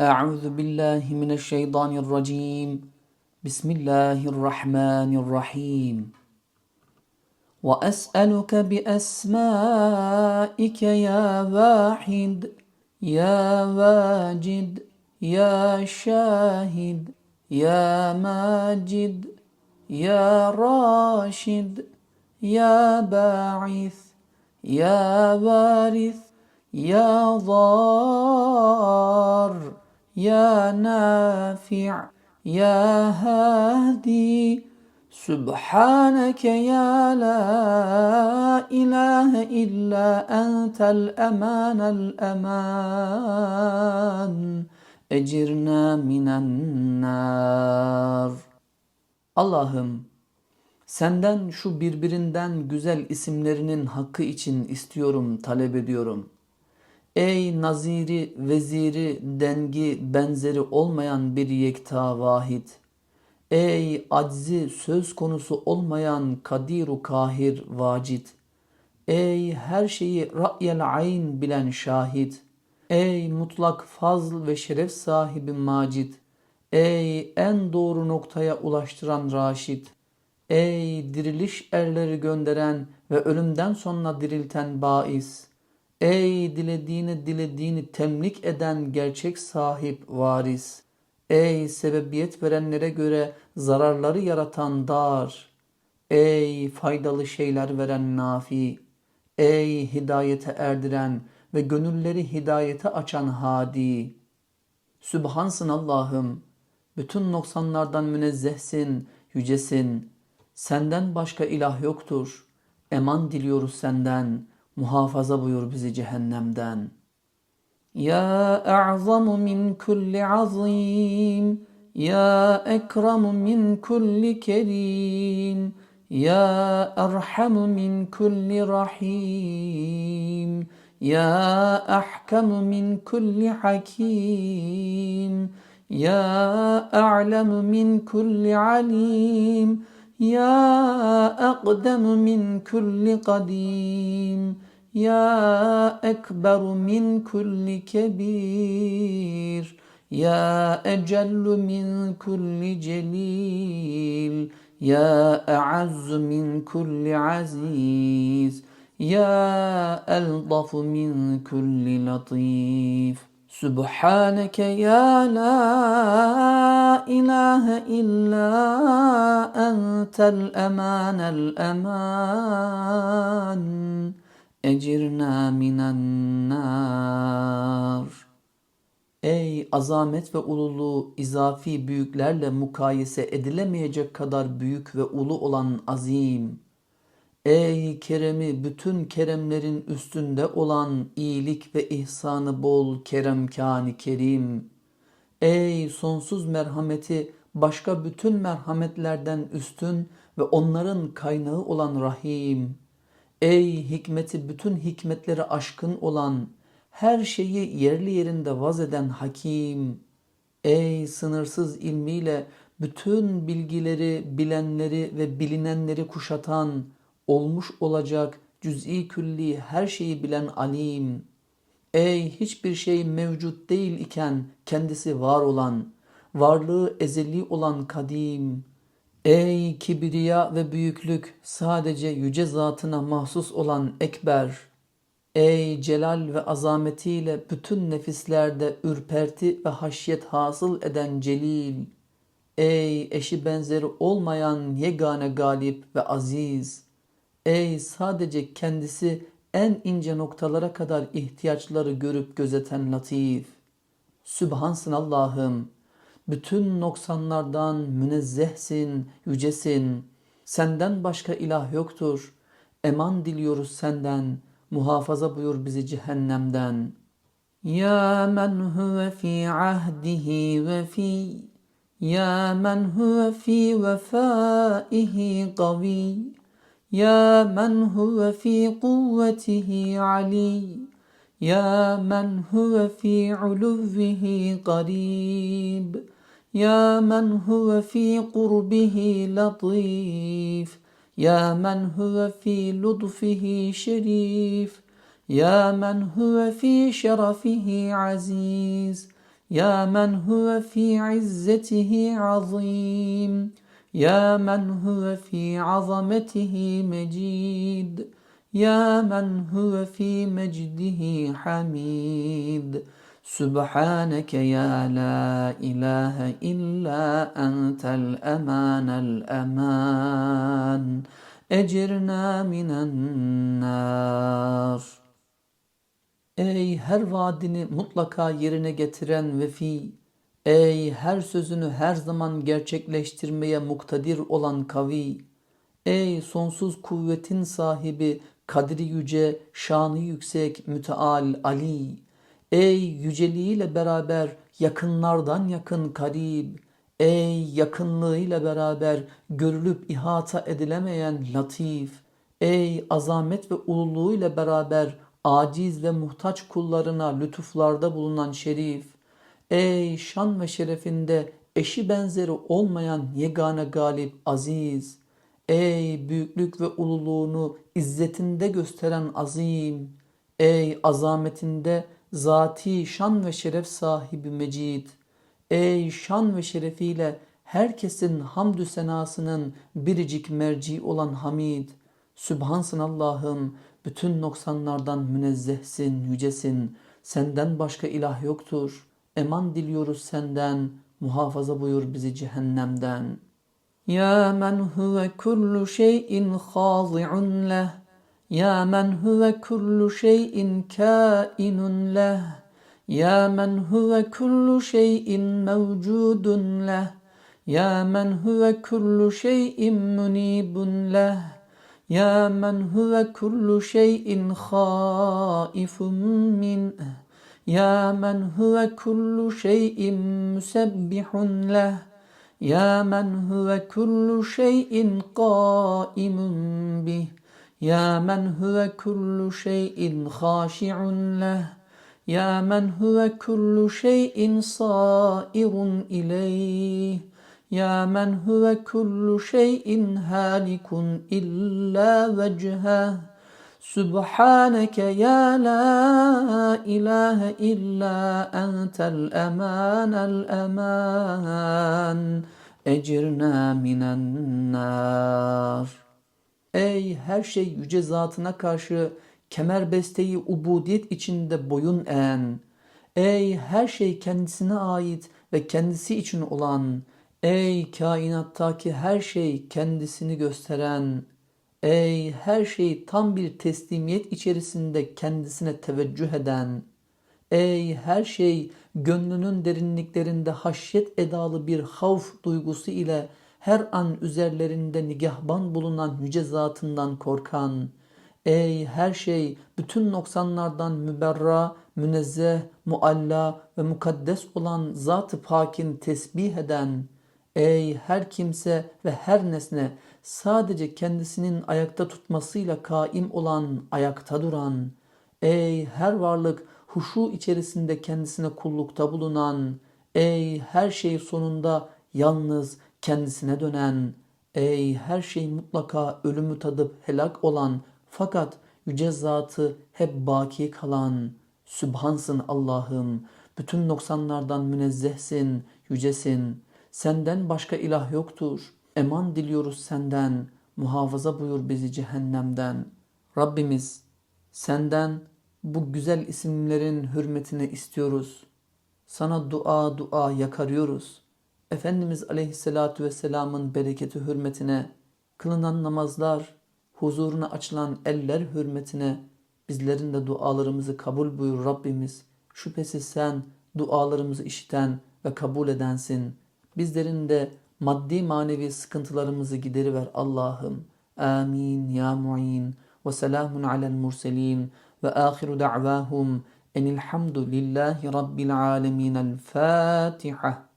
أعوذ بالله من الشيطان الرجيم. بسم الله الرحمن الرحيم. وأسألك بأسمائك يا واحد يا واجد يا شاهد يا ماجد يا راشد يا باعث يا وارث يا ضار. Ya Nafi' Ya Hadi Subhaneke ya la ilahe illa entel emanel eman ecirna minen nar. Allah'ım senden şu birbirinden güzel isimlerinin hakkı için istiyorum, talep ediyorum.'' Ey naziri, veziri, dengi, benzeri olmayan bir yekta vahid. Ey aczi söz konusu olmayan kadiru kahir vacid. Ey her şeyi ra'yel ayn bilen şahit. Ey mutlak fazl ve şeref sahibi macid. Ey en doğru noktaya ulaştıran raşid. Ey diriliş erleri gönderen ve ölümden sonra dirilten bais. Ey dilediğini dilediğini temlik eden gerçek sahip varis. Ey sebebiyet verenlere göre zararları yaratan dar. Ey faydalı şeyler veren nafi. Ey hidayete erdiren ve gönülleri hidayete açan hadi. Sübhansın Allah'ım. Bütün noksanlardan münezzehsin, yücesin. Senden başka ilah yoktur. Eman diliyoruz senden. Muhafaza buyur bizi cehennemden. Ya a'zamu min kulli azim. Ya ekramu min kulli kerim. Ya erhamu min kulli rahim. Ya ahkamu min kulli hakim. Ya a'lamu min kulli alim. يا أقدم من كل قديم يا أكبر من كل كبير يا أجل من كل جليل يا أعز من كل عزيز يا ألطف من كل لطيف Subhaneke ya la ilahe illa entel emanel eman ecirna minen nar. Ey azamet ve ululuğu izafi büyüklerle mukayese edilemeyecek kadar büyük ve ulu olan azim, Ey keremi bütün keremlerin üstünde olan iyilik ve ihsanı bol keremkani kerim. Ey sonsuz merhameti başka bütün merhametlerden üstün ve onların kaynağı olan Rahim. Ey hikmeti bütün hikmetleri aşkın olan, her şeyi yerli yerinde vaz eden Hakim. Ey sınırsız ilmiyle bütün bilgileri, bilenleri ve bilinenleri kuşatan, olmuş olacak cüz'i külli her şeyi bilen alim. Ey hiçbir şey mevcut değil iken kendisi var olan, varlığı ezeli olan kadim. Ey kibriya ve büyüklük sadece yüce zatına mahsus olan ekber. Ey celal ve azametiyle bütün nefislerde ürperti ve haşyet hasıl eden celil. Ey eşi benzeri olmayan yegane galip ve aziz. Ey sadece kendisi en ince noktalara kadar ihtiyaçları görüp gözeten latif. Sübhansın Allah'ım. Bütün noksanlardan münezzehsin, yücesin. Senden başka ilah yoktur. Eman diliyoruz senden. Muhafaza buyur bizi cehennemden. Ya men huve fi ahdihi ve fi Ya men huve fi vefaihi qavi يا من هو في قوته علي يا من هو في علوه قريب يا من هو في قربه لطيف يا من هو في لطفه شريف يا من هو في شرفه عزيز يا من هو في عزته عظيم. يا من هو في عظمته مجيد يا من هو في مجده حميد سبحانك يا لا إله إلا أنت الأمان الأمان أجرنا من النار Ey her vaadini mutlaka yerine getiren vefi, ey her sözünü her zaman gerçekleştirmeye muktedir olan kavi, ey sonsuz kuvvetin sahibi, kadri yüce, şanı yüksek, müteal, ali, ey yüceliğiyle beraber yakınlardan yakın karib, ey yakınlığıyla beraber görülüp ihata edilemeyen latif, ey azamet ve ululuğuyla beraber aciz ve muhtaç kullarına lütuflarda bulunan şerif, ey şan ve şerefinde eşi benzeri olmayan yegane galip aziz, ey büyüklük ve ululuğunu izzetinde gösteren azim, ey azametinde zati şan ve şeref sahibi mecid, ey şan ve şerefiyle herkesin hamdü senasının biricik merci olan hamid, Sübhansın Allah'ım, bütün noksanlardan münezzehsin, yücesin. Senden başka ilah yoktur. Eman diliyoruz senden, muhafaza buyur bizi cehennemden. Ya men huve kullu şeyin hazi'un leh. Ya men huve kullu şeyin kainun leh. Ya men huve kullu şeyin mevcudun leh. Ya men huve kullu şeyin munibun leh. Ya men huve kullu şeyin haifun min'eh. يا من هو كل شيء مسبح له. يا من هو كل شيء قائم به. يا من هو كل شيء خاشع له. يا من هو كل شيء صائر إليه. يا من هو كل شيء هالك إلا وجهه. سبحانك يا لا إله إلا أنت الأمان الأمان Ecirna minen nar. Ey her şey yüce zatına karşı kemer besteyi ubudiyet içinde boyun eğen. Ey her şey kendisine ait ve kendisi için olan Ey kainattaki her şey kendisini gösteren, ey her şey tam bir teslimiyet içerisinde kendisine teveccüh eden, ey her şey gönlünün derinliklerinde haşyet edalı bir havf duygusu ile her an üzerlerinde nigahban bulunan yüce zatından korkan, ey her şey bütün noksanlardan müberra, münezzeh, mualla ve mukaddes olan zat-ı pakin tesbih eden, Ey her kimse ve her nesne sadece kendisinin ayakta tutmasıyla kaim olan, ayakta duran, ey her varlık huşu içerisinde kendisine kullukta bulunan, ey her şey sonunda yalnız kendisine dönen, ey her şey mutlaka ölümü tadıp helak olan fakat yüce zatı hep baki kalan, Sübhansın Allah'ım, bütün noksanlardan münezzehsin, yücesin.'' Senden başka ilah yoktur. Eman diliyoruz senden. Muhafaza buyur bizi cehennemden. Rabbimiz senden bu güzel isimlerin hürmetine istiyoruz. Sana dua dua yakarıyoruz. Efendimiz Aleyhisselatü Vesselam'ın bereketi hürmetine, kılınan namazlar, huzuruna açılan eller hürmetine bizlerin de dualarımızı kabul buyur Rabbimiz. Şüphesiz sen dualarımızı işiten ve kabul edensin.'' Bizlerin de maddi manevi sıkıntılarımızı gideriver Allah'ım. Amin ya mu'in. Ve selamun alel murselin. Ve ahiru da'vahum enilhamdülillahi rabbil alemin. El Fatiha.